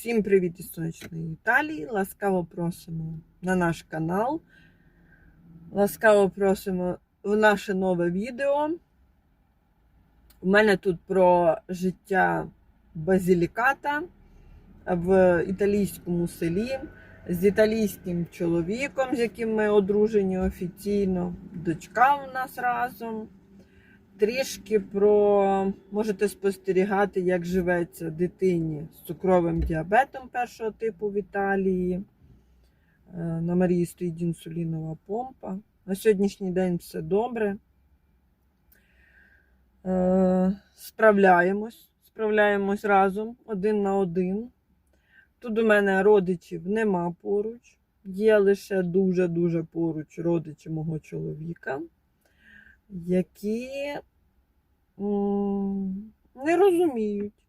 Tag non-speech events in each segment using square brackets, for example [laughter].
Всім привіт із сонячної Італії. Ласкаво просимо на наш канал. Ласкаво просимо в наше нове відео. У мене тут про життя базіліката в італійському селі з італійським чоловіком, з яким ми одружені офіційно. Дочка у нас разом. Трішки про можете спостерігати, як живеться дитині з цукровим діабетом першого типу в Італії. Е, На Марії стоїть інсулінова помпа. На сьогоднішній день все добре. Е, Справляємось, справляємось разом один на один. Тут у мене родичів нема поруч. Є лише дуже-дуже поруч родичі мого чоловіка які не розуміють,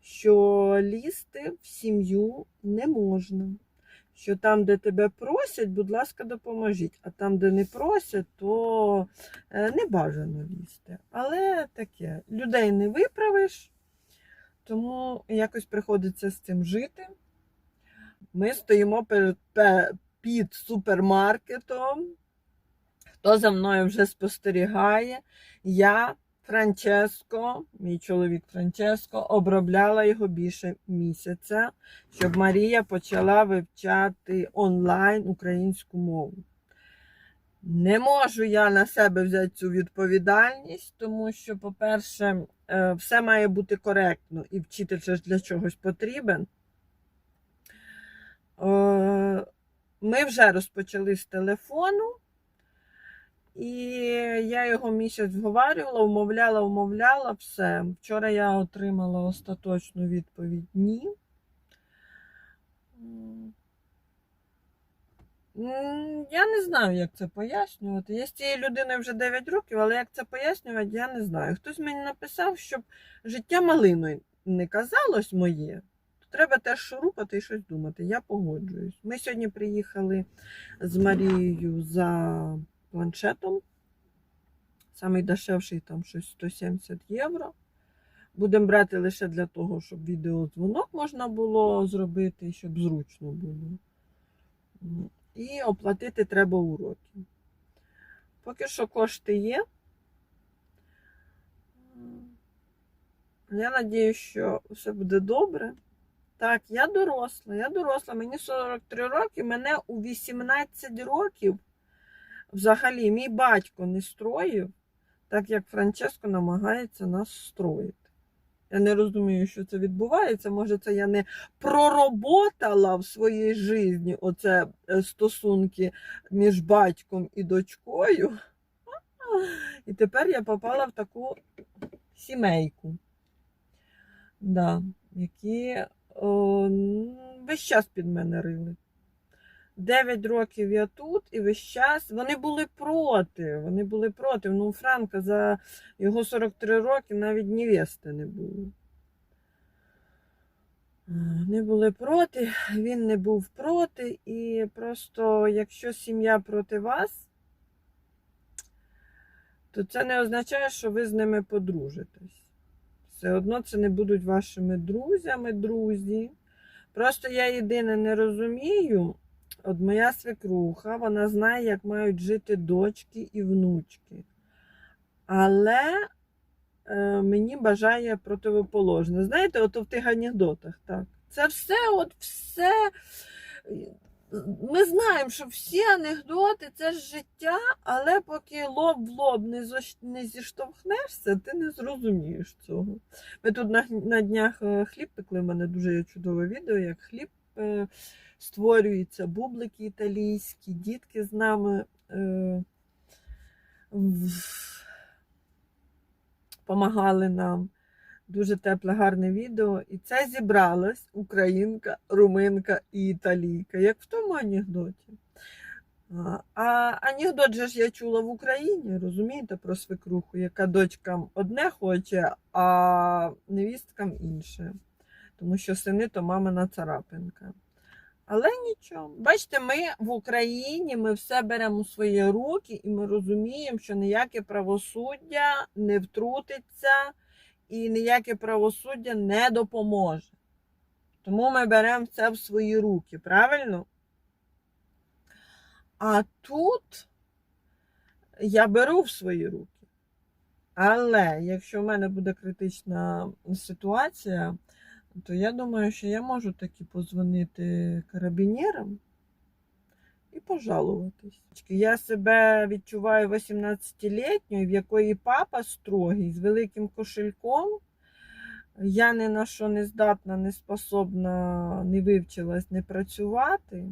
що лізти в сім'ю не можна. Що там, де тебе просять, будь ласка, допоможіть. А там, де не просять, то е, не бажано лізти. Але таке, людей не виправиш, тому якось приходиться з цим жити. Ми стоїмо під супермаркетом. Хто за мною вже спостерігає, я, Франческо, мій чоловік Франческо, обробляла його більше місяця, щоб Марія почала вивчати онлайн українську мову. Не можу я на себе взяти цю відповідальність, тому що, по-перше, е, все має бути коректно, і вчитель ж для чогось потрібен. Е, Ми вже розпочали з телефону. І я його місяць вговарювала, умовляла, умовляла, все. Вчора я отримала остаточну відповідь ні. Я не знаю, як це пояснювати. Я з цією людиною вже 9 років, але як це пояснювати, я не знаю. Хтось мені написав, щоб життя малиною не казалось моє, треба теж шурупати і щось думати. Я погоджуюсь. Ми сьогодні приїхали з Марією за планшетом. Самий дешевший там щось 170 євро. Будемо брати лише для того, щоб відеодзвонок можна було зробити, щоб зручно було. І оплатити треба уроки. Поки що кошти є. Я надію, що все буде добре. Так, я доросла, я доросла, мені 43 роки, мене у 18 років взагалі мій батько не строїв, так як Франческо намагається нас строїти. Я не розумію, що це відбувається. Може, це я не пророботала в своїй житті оце е, стосунки між батьком і дочкою. І тепер я попала в таку сімейку, да, які о, весь час під мене рили. 9 років я тут, і весь час вони були проти. Вони були проти. Ну, Франка за його 43 роки навіть невести не було. Не були проти, він не був проти, і просто якщо сім'я проти вас, то це не означає, що ви з ними подружитесь. Все одно це не будуть вашими друзями, друзі. Просто я єдине не розумію. От моя свекруха, вона знає, як мають жити дочки і внучки. Але е, мені бажає противоположне. Знаєте, от в тих анекдотах, так. Це все, от все. Ми знаємо, що всі анекдоти це ж життя, але поки лоб в лоб не, зош- не зіштовхнешся, ти не зрозумієш цього. Ми тут на, на днях е, хліб пекли, в мене дуже чудове відео, як хліб е, створюється, бублики італійські, дітки з нами е, в- помагали нам. Дуже тепле, гарне відео. І це зібралась українка, руминка і італійка, як в тому анекдоті. А анекдот же ж я чула в Україні, розумієте, про свекруху, яка дочкам одне хоче, а невісткам інше. Тому що сини то мамина царапинка. Але нічого. Бачите, ми в Україні ми все беремо у свої руки, і ми розуміємо, що ніяке правосуддя не втрутиться і ніяке правосуддя не допоможе. Тому ми беремо це в свої руки, правильно? А тут я беру в свої руки. Але якщо в мене буде критична ситуація, то я думаю, що я можу таки позвонити карабінерам і пожалуватись. Я себе відчуваю 18-літньою, в якої папа строгий, з великим кошельком. Я ні на що не здатна, не способна, не вивчилась не працювати.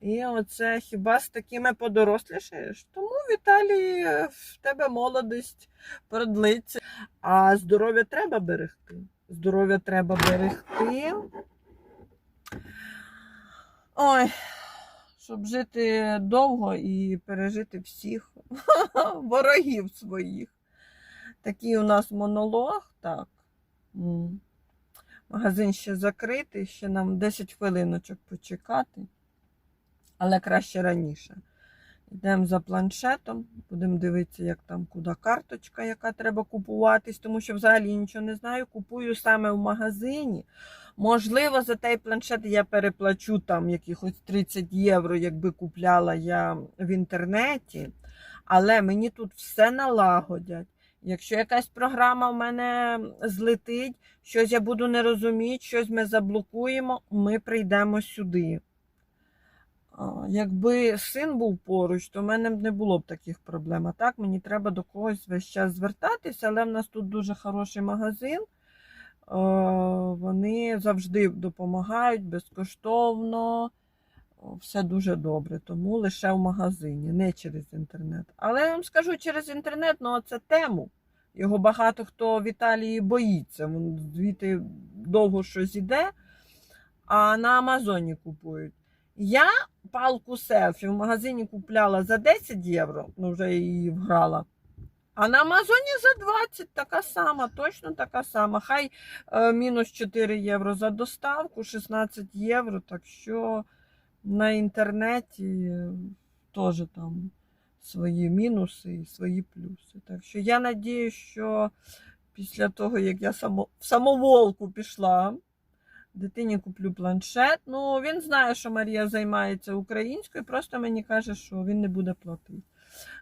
І оце хіба з такими подорослішаєш? Тому, Віталій, в тебе молодість продлиться. А здоров'я треба берегти. Здоров'я треба берегти. Ой, щоб жити довго і пережити всіх [laughs] ворогів своїх. Такий у нас монолог, так. Магазин ще закритий, ще нам 10 хвилиночок почекати, але краще раніше. Йдемо за планшетом, будемо дивитися, як там куди карточка, яка треба купуватись, тому що взагалі нічого не знаю. Купую саме в магазині. Можливо, за той планшет я переплачу там якихось 30 євро, якби купляла я в інтернеті. Але мені тут все налагодять. Якщо якась програма в мене злетить, щось я буду не розуміти, щось ми заблокуємо, ми прийдемо сюди. Якби син був поруч, то в мене б не було б таких проблем. А так мені треба до когось весь час звертатися, але в нас тут дуже хороший магазин. Вони завжди допомагають безкоштовно. Все дуже добре, тому лише в магазині, не через інтернет. Але я вам скажу через інтернет, ну це тему. Його багато хто в Італії боїться. Звідти довго щось іде, а на Амазоні купують. Я палку селфі в магазині купляла за 10 євро, ну вже її вграла. А на Амазоні за 20 така сама, точно така сама. Хай е, мінус 4 євро за доставку, 16 євро. Так що на інтернеті е, теж там свої мінуси і свої плюси. Так що я надію, що після того, як я само, в самоволку пішла, дитині куплю планшет. Ну, він знає, що Марія займається українською, просто мені каже, що він не буде платити.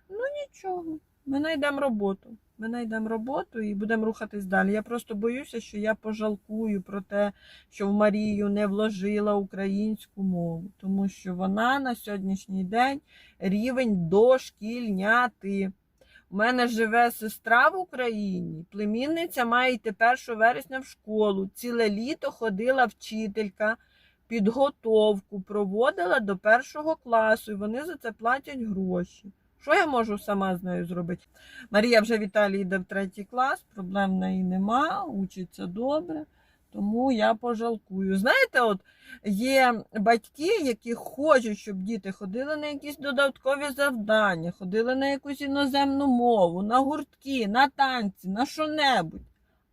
Ну нічого, ми знайдемо роботу. Ми знайдемо роботу і будемо рухатись далі. Я просто боюся, що я пожалкую про те, що в Марію не вложила українську мову, тому що вона на сьогоднішній день рівень дошкільняти. У мене живе сестра в Україні, племінниця має йти 1 вересня в школу. Ціле літо ходила вчителька, підготовку проводила до першого класу, і вони за це платять гроші. Що я можу сама з нею зробити? Марія вже в Італії йде в третій клас, проблем в неї нема, учиться добре, тому я пожалкую. Знаєте, от є батьки, які хочуть, щоб діти ходили на якісь додаткові завдання, ходили на якусь іноземну мову, на гуртки, на танці, на що-небудь.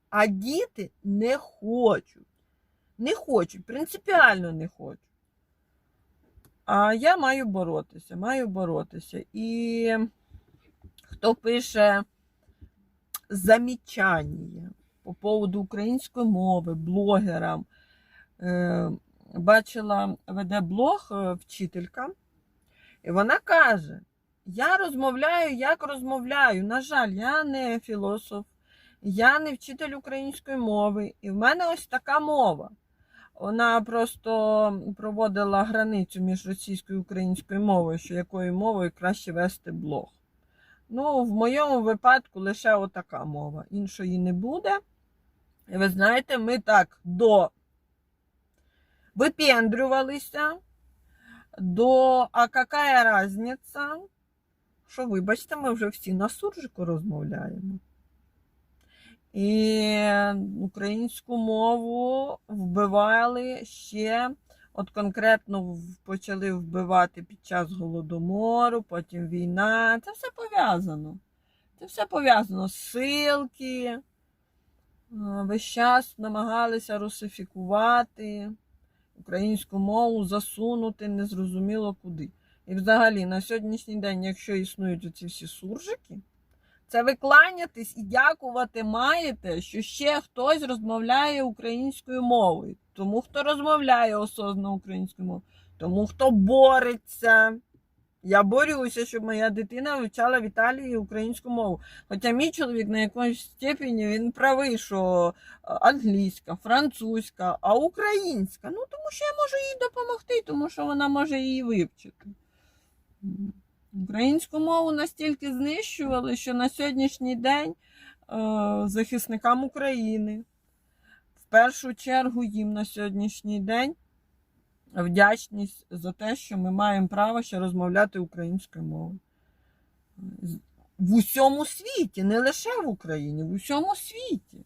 А діти не хочуть. Не хочуть, принципіально не хочуть. А я маю боротися, маю боротися. І хто пише замічання по поводу української мови, блогерам, е, бачила, веде блог е, вчителька, і вона каже: я розмовляю, як розмовляю. На жаль, я не філософ, я не вчитель української мови, і в мене ось така мова. Вона просто проводила границю між російською і українською мовою, що якою мовою краще вести блог. Ну, в моєму випадку лише отака мова. Іншої не буде. Ви знаєте, ми так до випендрювалися, до а яка різниця? Що, вибачте, ми вже всі на суржику розмовляємо. І українську мову вбивали ще, от конкретно почали вбивати під час голодомору, потім війна. Це все пов'язано. Це все пов'язано. Силки. Е, Весь час намагалися русифікувати українську мову, засунути незрозуміло куди. І взагалі на сьогоднішній день, якщо існують оці всі суржики, Це ви кланятись і дякувати маєте, що ще хтось розмовляє українською мовою. Тому хто розмовляє осознанно українською мовою, тому хто бореться. Я борюся, щоб моя дитина вивчала в Італії українську мову. Хоча мій чоловік на якомусь степені він правий, що е, англійська, французька, а українська. Ну тому що я можу їй допомогти, тому що вона може її вивчити. Українську мову настільки знищували, що на сьогоднішній день е, захисникам України, в першу чергу їм на сьогоднішній день вдячність за те, що ми маємо право ще розмовляти українською мовою. В усьому світі, не лише в Україні, в усьому світі.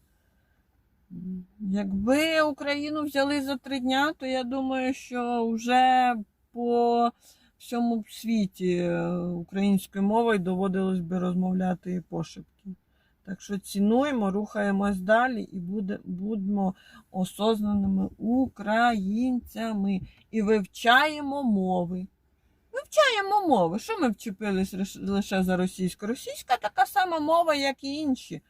Якби Україну взяли за три дня, то я думаю, що вже по всьому світі е, українською мовою доводилось би розмовляти і пошепки. Так що цінуємо, рухаємось далі і буде, будемо осознаними українцями і вивчаємо мови. Вивчаємо мови. Що ми вчепились лише за російську? Російська така сама мова, як і інші.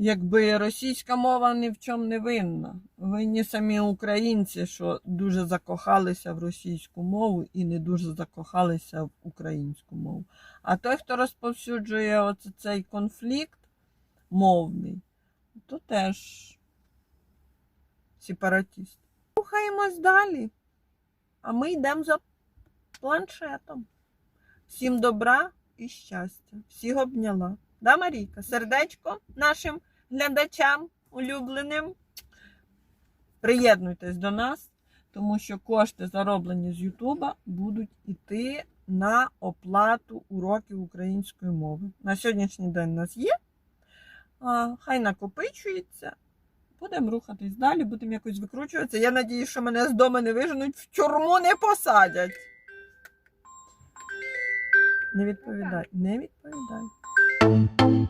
Якби російська мова ні в чому не винна. Винні самі українці, що дуже закохалися в російську мову і не дуже закохалися в українську мову. А той, хто розповсюджує оце- цей конфлікт мовний, то теж сепаратіст. Рухаємось далі. А ми йдемо за планшетом. Всім добра і щастя. Всіх обняла. Да, Марійка? Сердечко нашим глядачам улюбленим. Приєднуйтесь до нас, тому що кошти, зароблені з Ютуба, будуть йти на оплату уроків української мови. На сьогоднішній день у нас є. Хай накопичується. Будемо рухатись далі, будемо якось викручуватися. Я надіюсь, що мене з дому не виженуть, в тюрму не посадять. Не відповідай, не відповідай.